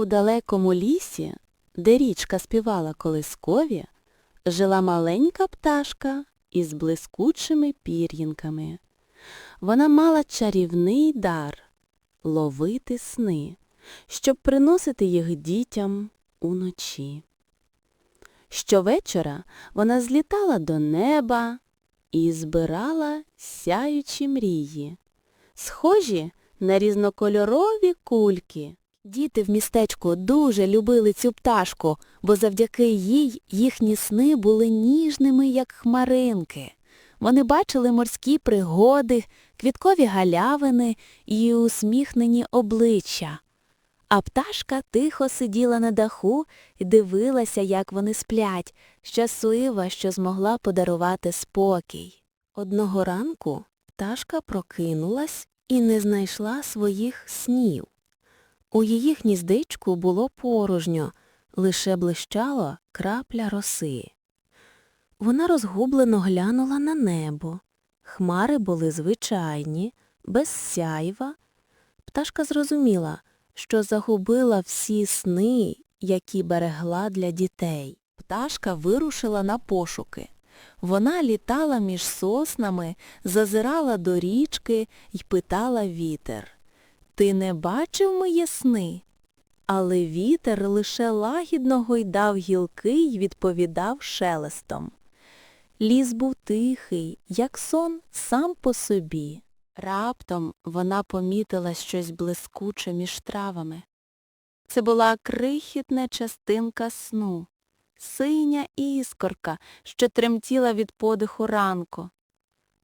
У далекому лісі, де річка співала колискові, жила маленька пташка із блискучими пір'їнками. Вона мала чарівний дар ловити сни, щоб приносити їх дітям уночі. Щовечора вона злітала до неба і збирала сяючі мрії, схожі на різнокольорові кульки. Діти в містечку дуже любили цю пташку, бо завдяки їй їхні сни були ніжними, як хмаринки. Вони бачили морські пригоди, квіткові галявини і усміхнені обличчя. А пташка тихо сиділа на даху і дивилася, як вони сплять, щаслива, що змогла подарувати спокій. Одного ранку пташка прокинулась і не знайшла своїх снів. У її гніздичку було порожньо, лише блищала крапля роси. Вона розгублено глянула на небо. Хмари були звичайні, без сяйва. Пташка зрозуміла, що загубила всі сни, які берегла для дітей. Пташка вирушила на пошуки. Вона літала між соснами, зазирала до річки й питала вітер. Ти не бачив мої сни? Але вітер лише лагідно гойдав гілки й відповідав шелестом. Ліс був тихий, як сон сам по собі. Раптом вона помітила щось блискуче між травами. Це була крихітна частинка сну, синя іскорка, що тремтіла від подиху ранку.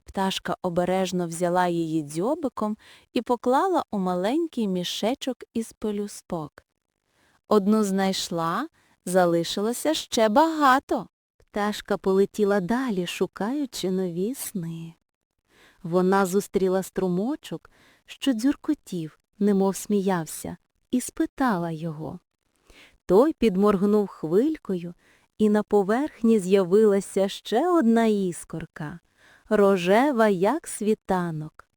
Пташка обережно взяла її дзьобиком і поклала у маленький мішечок із пелюсток. Одну знайшла, залишилося ще багато. Пташка полетіла далі, шукаючи нові сни. Вона зустріла струмочок, що дзюркотів, немов сміявся, і спитала його. Той підморгнув хвилькою, і на поверхні з'явилася ще одна іскорка, рожева, як світанок.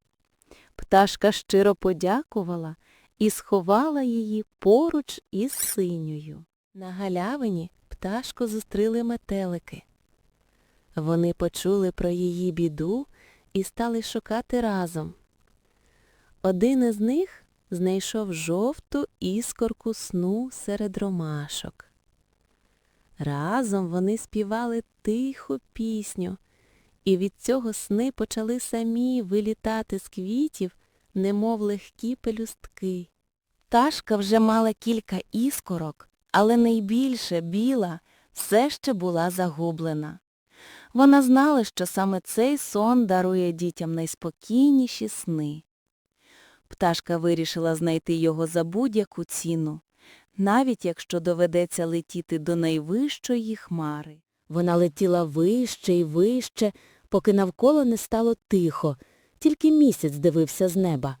Пташка щиро подякувала і сховала її поруч із синьою. На галявині пташку зустріли метелики. Вони почули про її біду і стали шукати разом. Один із них знайшов жовту іскорку сну серед ромашок. Разом вони співали тиху пісню, і від цього сни почали самі вилітати з квітів, немов легкі пелюстки. Пташка вже мала кілька іскорок, але найбільше біла все ще була загублена. Вона знала, що саме цей сон дарує дітям найспокійніші сни. Пташка вирішила знайти його за будь-яку ціну, навіть якщо доведеться летіти до найвищої хмари. Вона летіла вище і вище, поки навколо не стало тихо, тільки місяць дивився з неба.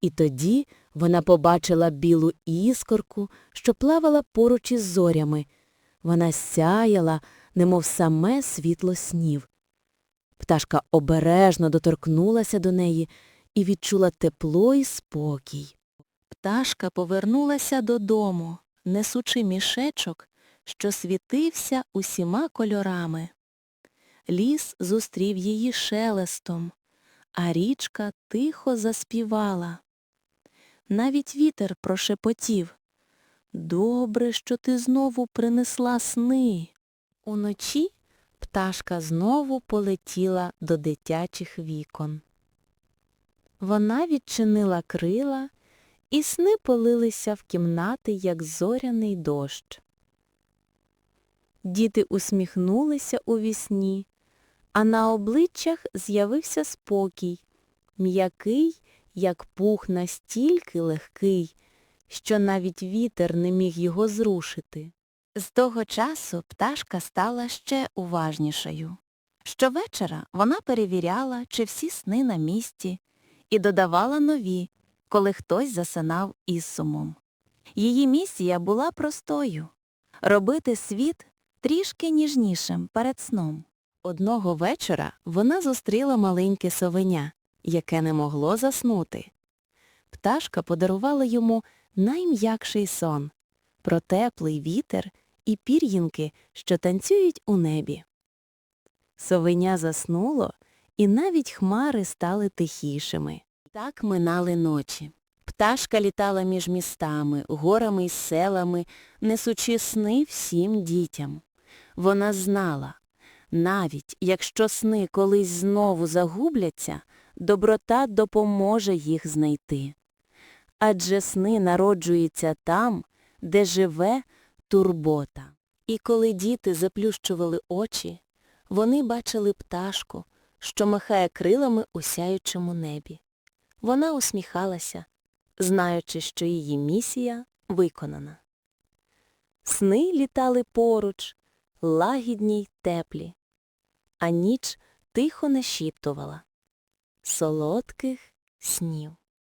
І тоді вона побачила білу іскорку, що плавала поруч із зорями. Вона сяяла, немов саме світло снів. Пташка обережно доторкнулася до неї і відчула тепло і спокій. Пташка повернулася додому, несучи мішечок, що світився усіма кольорами. Ліс зустрів її шелестом, а річка тихо заспівала. Навіть вітер прошепотів. Добре, що ти знову принесла сни. Уночі пташка знову полетіла до дитячих вікон. Вона відчинила крила, і сни полилися в кімнати, як зоряний дощ. Діти усміхнулися у вісні, а на обличчях з'явився спокій, м'який, як пух настільки легкий, що навіть вітер не міг його зрушити. З того часу пташка стала ще уважнішою. Щовечора вона перевіряла, чи всі сни на місці, і додавала нові, коли хтось засинав із сумом. Її місія була простою — робити світ трішки ніжнішим перед сном. Одного вечора вона зустріла маленьке совеня, яке не могло заснути. Пташка подарувала йому найм'якший сон про теплий вітер і пір'їнки, що танцюють у небі. Совеня заснуло, і навіть хмари стали тихішими. Так минали ночі. Пташка літала між містами, горами й селами, несучи сни всім дітям. Вона знала, навіть якщо сни колись знову загубляться, доброта допоможе їх знайти. Адже сни народжуються там, де живе турбота. І коли діти заплющували очі, вони бачили пташку, що махає крилами у сяючому небі. Вона усміхалася, знаючи, що її місія виконана. Сни літали поруч, лагідні й теплі, а ніч тихо нашіптувала. Солодких снів.